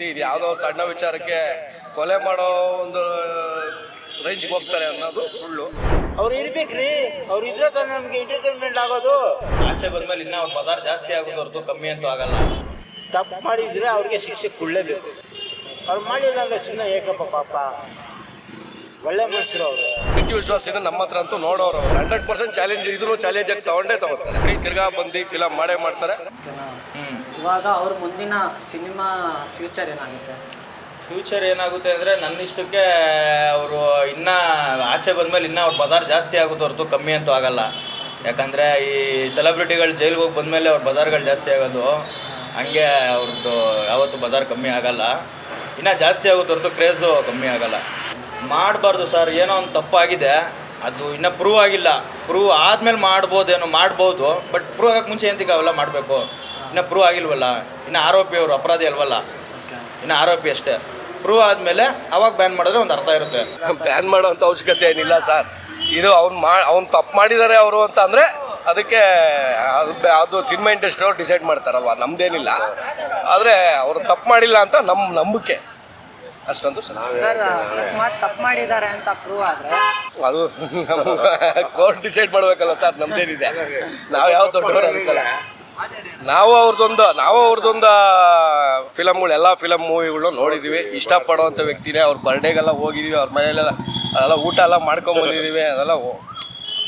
ಇದು ಯಾವುದೋ ಸಣ್ಣ ವಿಚಾರಕ್ಕೆ ಕೊಲೆ ಮಾಡೋ ಒಂದು ರೇಂಜ್ಗೆ ಹೋಗ್ತಾರೆ ಅನ್ನೋದು ಸುಳ್ಳು. ಅವ್ರು ಇರ್ಬೇಕ್ರಿ. ಅವ್ರು ಇದ್ರೆ ತಾನೇ ನಮಗೆ ಎಂಟರ್ಟೈನ್ಮೆಂಟ್ ಆಗೋದು. ಆಚೆ ಬಂದ್ಮೇಲೆ ಇನ್ನೂ ಅವ್ರ ಬಜಾರ್ ಜಾಸ್ತಿ ಆಗೋದು ಹೊರತು ಕಮ್ಮಿ ಅಂತೂ ಆಗಲ್ಲ. ತಪ್ಪು ಮಾಡಿದ್ರೆ ಅವ್ರಿಗೆ ಶಿಕ್ಷೆ ಕೊಡಲೇಬೇಕು. ಅವ್ರು ಮಾಡಿಲ್ಲ ಅಂದ್ರೆ ಸುಮ್ಮನೆ ಏಕಪ್ಪ ಪಾಪ. ಒಳ್ಳೆ ಮನುಷ್ಯರು ಅವರು. ಪ್ರೀತಿ ವಿಶ್ವಾಸದಿಂದ ನಮ್ಮ ಹತ್ರ ಅಂತೂ ನೋಡೋರು ಹಂಡ್ರೆಡ್ ಪರ್ಸೆಂಟ್ ಚಾಲೆಂಜ್ ಇದನ್ನು ಚಾಲೆಂಜ್ ಆಗಿ ತಗೊಂಡೇ ತಗೋತಾರೆ. ತಿರ್ಗಾ ಬಂದು ಫಿಲಮ್ ಮಾಡೇ ಮಾಡ್ತಾರೆ. ಹ್ಮ್. ಇವಾಗ ಅವ್ರ ಮುಂದಿನ ಸಿನಿಮಾ ಫ್ಯೂಚರ್ ಏನಾಗುತ್ತೆ? ಫ್ಯೂಚರ್ ಏನಾಗುತ್ತೆ ಅಂದರೆ ನನ್ನ ಇಷ್ಟಕ್ಕೆ ಅವರು ಇನ್ನೂ ಆಚೆ ಬಂದಮೇಲೆ ಇನ್ನೂ ಅವ್ರ ಬಜಾರ್ ಜಾಸ್ತಿ ಆಗುತ್ತೆ ಹೊರತು ಕಮ್ಮಿ ಅಂತೂ ಆಗಲ್ಲ. ಯಾಕಂದರೆ ಈ ಸೆಲೆಬ್ರಿಟಿಗಳು ಜೈಲಿಗೆ ಹೋಗಿ ಬಂದಮೇಲೆ ಅವ್ರ ಬಜಾರ್ಗಳು ಜಾಸ್ತಿ ಆಗೋದು. ಹಂಗೆ ಅವ್ರದ್ದು ಯಾವತ್ತೂ ಬಜಾರ್ ಕಮ್ಮಿ ಆಗಲ್ಲ. ಇನ್ನೂ ಜಾಸ್ತಿ ಆಗುತ್ತೆ ಹೊರತು ಕ್ರೇಜು ಕಮ್ಮಿ ಆಗಲ್ಲ. ಮಾಡಬಾರ್ದು ಸರ್, ಏನೋ ಒಂದು ತಪ್ಪಾಗಿದೆ. ಅದು ಇನ್ನೂ ಪ್ರೂವ್ ಆಗಿಲ್ಲ. ಪ್ರೂವ್ ಆದಮೇಲೆ ಮಾಡ್ಬೋದೇನೋ ಮಾಡ್ಬೋದು. ಬಟ್ ಪ್ರೂವ್ ಆಗಕ್ಕೆ ಮುಂಚೆ ಏನು ಅವೆಲ್ಲ ಮಾಡಬೇಕು? ಇನ್ನೂ ಪ್ರೂವ್ ಆಗಿಲ್ವಲ್ಲ ಇನ್ನು ಆರೋಪಿ ಅವರು ಅಪರಾಧಿ ಅಲ್ವಲ್ಲ? ಇನ್ನು ಆರೋಪಿ ಅಷ್ಟೇ. ಪ್ರೂವ್ ಆದಮೇಲೆ ಅವಾಗ ಬ್ಯಾನ್ ಮಾಡಿದ್ರೆ ಒಂದು ಅರ್ಥ ಇರುತ್ತೆ. ಬ್ಯಾನ್ ಮಾಡೋಂಥ ಅವಶ್ಯಕತೆ ಏನಿಲ್ಲ ಸರ್. ಇದು ಅವ್ನು ಮಾ ಅವ್ನು ತಪ್ಪು ಮಾಡಿದ್ದಾರೆ ಅವರು ಅಂತ ಅಂದರೆ ಅದಕ್ಕೆ ಅದು ಅದು ಸಿನಿಮಾ ಇಂಡಸ್ಟ್ರಿ ಅವ್ರು ಡಿಸೈಡ್ ಮಾಡ್ತಾರಲ್ವ ನಮ್ದೇನಿಲ್ಲ. ಆದರೆ ಅವರು ತಪ್ಪು ಮಾಡಿಲ್ಲ ಅಂತ ನಮ್ಮ ನಂಬಿಕೆ. ಅಷ್ಟೊಂದು ತಪ್ಪು ಮಾಡಿದ್ದಾರೆ ಅಂತ ಪ್ರೂವ್ ಆದ್ರೆ? ಅದು ಕೋರ್ಟ್ ಡಿಸೈಡ್ ಮಾಡಬೇಕಲ್ಲ ಸರ್ ನಮ್ದೇನಿದೆ. ನಾವು ಯಾವ ದೊಡ್ಡವರು ಅನ್ಕಲ್ಲ. ನಾವು ಅವ್ರದ್ದೊಂದು ನಾವು ಅವ್ರದ್ದೊಂದು ಫಿಲಮ್ಗಳು ಎಲ್ಲ ಫಿಲಮ್ ಮೂವಿಗಳು ನೋಡಿದ್ದೀವಿ ಇಷ್ಟಪಡುವಂಥ ವ್ಯಕ್ತಿನೇ ಅವ್ರ ಬರ್ಡೇಗೆಲ್ಲ ಹೋಗಿದ್ದೀವಿ ಅವ್ರ ಮನೆಯಲ್ಲೆಲ್ಲ, ಅದೆಲ್ಲ ಊಟ ಎಲ್ಲ ಮಾಡ್ಕೊಂಬಂದಿದ್ದೀವಿ ಅದೆಲ್ಲ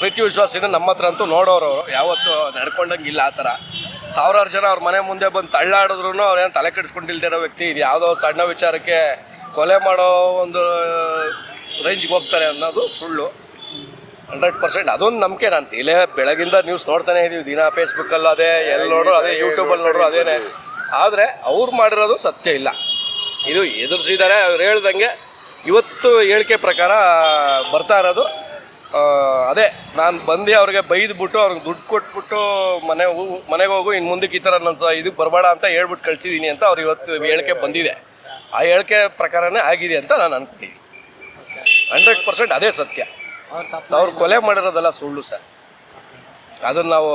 ಪ್ರೀತಿ ವಿಶ್ವಾಸದಿಂದ ನಮ್ಮ ಹತ್ರ ಅಂತೂ ನೋಡೋರು ಅವರು. ನಡ್ಕೊಂಡಂಗೆ ಇಲ್ಲ ಆ ಥರ. ಸಾವಿರಾರು ಜನ ಅವ್ರ ಮನೆ ಮುಂದೆ ಬಂದು ತಳ್ಳಾಡಿದ್ರು ಅವ್ರೇನು ತಲೆ ಕೆಡಿಸ್ಕೊಂಡಿಲ್ದಿರೋ ವ್ಯಕ್ತಿ ಇದು ಯಾವುದೋ ಸಣ್ಣ ವಿಚಾರಕ್ಕೆ ಕೊಲೆ ಮಾಡೋ ಒಂದು ರೇಂಜ್ಗೆ ಹೋಗ್ತಾರೆ ಅನ್ನೋದು ಸುಳ್ಳು. ಹಂಡ್ರೆಡ್ ಪರ್ಸೆಂಟ್ ಅದೊಂದು ನಂಬಿಕೆ ನಾನು ಇಲ್ಲೇ ಬೆಳಗಿಂದ ನ್ಯೂಸ್ ನೋಡ್ತಾನೆ ಇದೀವಿ. ದಿನ ಫೇಸ್ಬುಕ್ಕಲ್ಲಿ ಅದೇ, ಎಲ್ಲಿ ನೋಡ್ರು ಅದೇ ಯೂಟ್ಯೂಬಲ್ಲಿ ನೋಡ್ರು ಅದೇನೆ. ಆದರೆ ಅವ್ರು ಮಾಡಿರೋದು ಸತ್ಯ ಇಲ್ಲ. ಇದು ಎದುರಿಸಿದ್ದಾರೆ ಅವ್ರು ಹೇಳ್ದಂಗೆ ಇವತ್ತು ಹೇಳಿಕೆ ಪ್ರಕಾರ ಬರ್ತಾ ಇರೋದು. ಅದೇ, ನಾನು ಬಂದು ಅವ್ರಿಗೆ ಬೈದ್ಬಿಟ್ಟು ಅವ್ರಿಗೆ ದುಡ್ಡು ಕೊಟ್ಬಿಟ್ಟು ಮನೆ ಮನೆಗೆ ಹೋಗು ಇನ್ನು ಮುಂದಕ್ಕೆ ಈ ಥರ ನನ್ನ ಸ ಇದಕ್ಕೆ ಬರಬೇಡ ಅಂತ ಹೇಳ್ಬಿಟ್ಟು ಕಳಿಸಿದ್ದೀನಿ ಅಂತ ಅವ್ರು ಇವತ್ತು ಹೇಳಿಕೆ ಬಂದಿದೆ. ಆ ಹೇಳಿಕೆ ಪ್ರಕಾರನೇ ಆಗಿದೆ ಅಂತ ನಾನು ಅನ್ಕೊಂಡಿದ್ದೀನಿ. ಹಂಡ್ರೆಡ್ ಪರ್ಸೆಂಟ್ ಅದೇ ಸತ್ಯ. ಅವ್ರು ಕೊಲೆ ಮಾಡಿರೋದಲ್ಲ ಸುಳ್ಳು ಸರ್. ಅದನ್ನ ನಾವು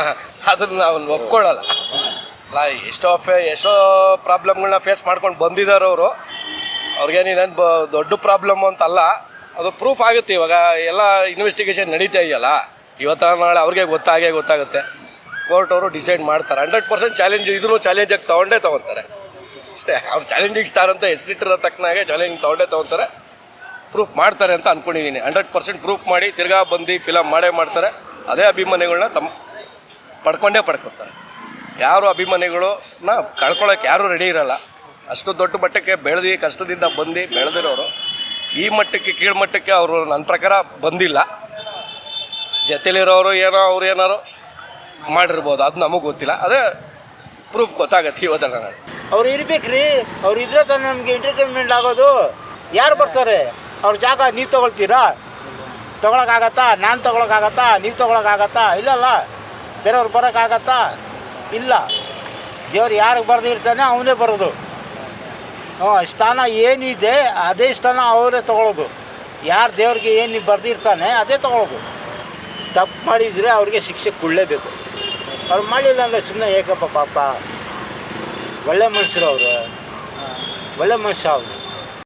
ಅದನ್ನ ನಾವು ಒಪ್ಕೊಳ್ಳಲ್ಲ. ಅಲ್ಲ, ಎಷ್ಟೋ ಫೇ, ಎಷ್ಟೋ ಪ್ರಾಬ್ಲಮ್ಗಳನ್ನ ಫೇಸ್ ಮಾಡ್ಕೊಂಡು ಬಂದಿದ್ದಾರೆ ಅವರು. ಅವ್ರಿಗೇನಿದೇನು ಬ, ದೊಡ್ಡ ಪ್ರಾಬ್ಲಮ್ ಅಂತಲ್ಲ, ಅದು ಪ್ರೂಫ್ ಆಗುತ್ತೆ ಇವಾಗ. ಎಲ್ಲ ಇನ್ವೆಸ್ಟಿಗೇಷನ್ ನಡೀತಾ ಇದೆಯಲ್ಲ. ಇವತ್ತ ನಾಳೆ ಅವ್ರಿಗೆ ಗೊತ್ತಾಗೇ ಗೊತ್ತಾಗುತ್ತೆ. ಕೋರ್ಟ್ ಅವರು ಡಿಸೈಡ್ ಮಾಡ್ತಾರೆ. ಹಂಡ್ರೆಡ್ ಪರ್ಸೆಂಟ್ ಚಾಲೆಂಜ್ ಇದನ್ನು ಚಾಲೆಂಜಾಗಿ ತೊಗೊಂಡೇ ತೊಗೊತಾರೆ. ಅಷ್ಟೇ, ಅವ್ರು ಚಾಲೆಂಜಿಂಗ್ ಸ್ಟಾರ್ ಅಂತ ಹೆಸರಿಟ್ಟಿರೋ ತಕ್ಕನಾಗೆ ಚಾಲೆಂಜ್ ತೊಗೊಂಡೇ ತೊಗೊತಾರೆ. ಪ್ರೂಫ್ ಮಾಡ್ತಾರೆ ಅಂತ ಅನ್ಕೊಂಡಿದ್ದೀನಿ ಹಂಡ್ರೆಡ್ ಪರ್ಸೆಂಟ್ ಪ್ರೂಫ್ ಮಾಡಿ ತಿರ್ಗಾ ಬಂದು ಫಿಲಮ್ ಮಾಡೇ ಮಾಡ್ತಾರೆ. ಅದೇ ಅಭಿಮಾನಿಗಳನ್ನ ಸಮ್ ಪಡ್ಕೊಂಡೇ ಪಡ್ಕೊತಾರೆ. ಯಾರು ಅಭಿಮಾನಿಗಳನ್ನ ಕಳ್ಕೊಳ್ಳೋಕೆ ಯಾರೂ ರೆಡಿ ಇರಲ್ಲ. ಅಷ್ಟು ದೊಡ್ಡ ಮಟ್ಟಕ್ಕೆ ಬೆಳೆದು ಕಷ್ಟದಿಂದ ಬಂದು ಬೆಳೆದಿರೋರು, ಈ ಮಟ್ಟಕ್ಕೆ, ಕೀಳು ಮಟ್ಟಕ್ಕೆ ಅವರು ನನ್ನ ಪ್ರಕಾರ ಬಂದಿಲ್ಲ. ಜೊತೆಲಿರೋರು ಏನೋ ಅವ್ರು ಏನಾರು ಮಾಡಿರ್ಬೋದು, ಅದು ನಮಗೆ ಗೊತ್ತಿಲ್ಲ. ಅದೇ ಪ್ರೂಫ್ ಗೊತ್ತಾಗತ್ತೆ ಇವತ್ತು ನನಗೆ. ಅವ್ರು ಇರ್ಬೇಕ್ರಿ. ಅವ್ರು ಇದ್ರೆ ತಾನೇ ನಮಗೆ ಎಂಟರ್ಟೈನ್ಮೆಂಟ್ ಆಗೋದು. ಯಾರು ಬರ್ತಾರೆ? ಅವ್ರ ಜಾಗ ನೀವು ತೊಗೊಳ್ತೀರಾ? ತೊಗೊಳಕ್ಕಾಗತ್ತಾ? ನಾನು ತೊಗೊಳಕ್ಕಾಗತ್ತಾ? ನೀವು ತೊಗೊಳಕ್ಕಾಗತ್ತಾ? ಇಲ್ಲಲ್ಲ. ಬೇರೆಯವ್ರು ಬರೋಕ್ಕಾಗತ್ತಾ? ಇಲ್ಲ. ದೇವ್ರು ಯಾರಿಗೆ ಬರೆದಿರ್ತಾನೆ ಅವನೇ ಬರೋದು. ಹ್ಞೂ, ಸ್ಥಾನ ಏನಿದೆ ಅದೇ ಸ್ಥಾನ ಅವರೇ ತಗೊಳ್ಳೋದು ಯಾರು ದೇವ್ರಿಗೆ ಏನು ಬರೆದಿರ್ತಾನೆ ಅದೇ ತಗೊಳ್ಳೋದು ತಪ್ಪು ಮಾಡಿದರೆ ಅವ್ರಿಗೆ ಶಿಕ್ಷೆ ಕೊಡಲೇಬೇಕು. ಅವ್ರು ಮಾಡಿಲ್ಲ ಅಂದರೆ ಸುಮ್ಮನೆ ಏಕಪ್ಪ ಪಾಪ. ಒಳ್ಳೆ ಮನುಷ್ಯರು ಅವರು. ಒಳ್ಳೆ ಮನುಷ್ಯ ಅವರು.